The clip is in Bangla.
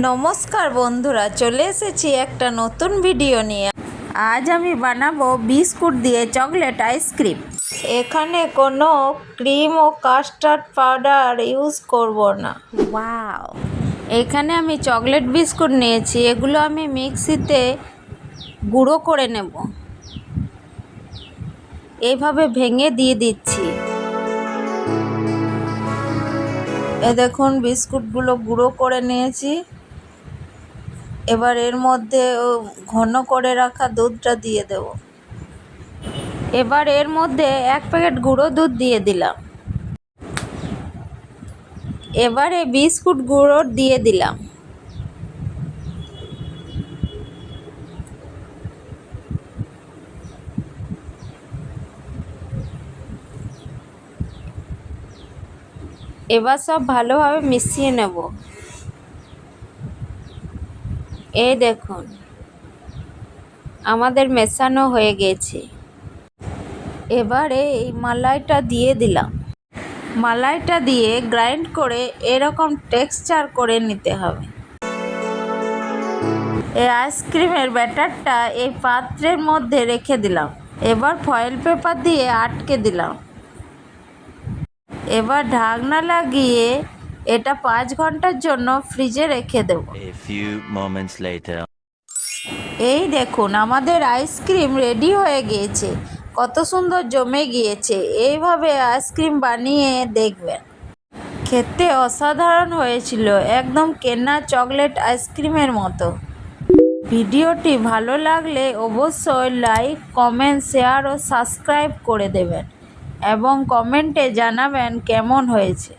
নমস্কার বন্ধুরা চলে এসেছি একটা নতুন ভিডিও নিয়ে। আজ আমি বানাবো বিস্কুট দিয়ে চকলেট আইসক্রিম এখানে কোনো ক্রিম ও কাস্টার্ড পাউডার ইউজ করব না। ওয়াও এখানে আমি চকলেট বিস্কুট নিয়েছি এগুলো আমি মিক্সিতে গুঁড়ো করে নেব। এইভাবে ভেঙে দিয়ে দিচ্ছি। এ দেখুন বিস্কুটগুলো গুঁড়ো করে নিয়েছি। এবার এর মধ্যে ঘন করে রাখা দুধটা দিয়ে দেব। এবার এর মধ্যে এক প্যাকেট গুঁড়ো দুধ দিয়ে দিলাম। এবারে বিস্কুট গুঁড়ো দিয়ে দিলাম। এবার সব ভালোভাবে মিশিয়ে নেব। এই দেখুন, আমাদের মেশানো হয়ে গেছে। এবারে এই মালাইটা দিয়ে দিলাম। মালাইটা দিয়ে গ্রাইন্ড করে এরকম টেক্সচার করে নিতে হবে। এই আইসক্রিমের ব্যাটারটা এই পাত্রের মধ্যে রেখে দিলাম। এবার ফয়েল পেপার দিয়ে আটকে দিলাম। এবার ঢাকনা লাগিয়ে এটা পাঁচ ঘণ্টার জন্য ফ্রিজে রেখে দেবো. এই দেখুন আমাদের আইসক্রিম রেডি হয়ে গিয়েছে। কত সুন্দর জমে গিয়েছে। এইভাবে আইসক্রিম বানিয়ে দেখবেন। খেতে অসাধারণ হয়েছিল একদম কেনা চকলেট আইসক্রিমের মতো। ভিডিওটি ভালো লাগলে অবশ্যই লাইক কমেন্ট শেয়ার ও সাবস্ক্রাইব করে দেবেন। এবং কমেন্টে জানাবেন কেমন হয়েছে।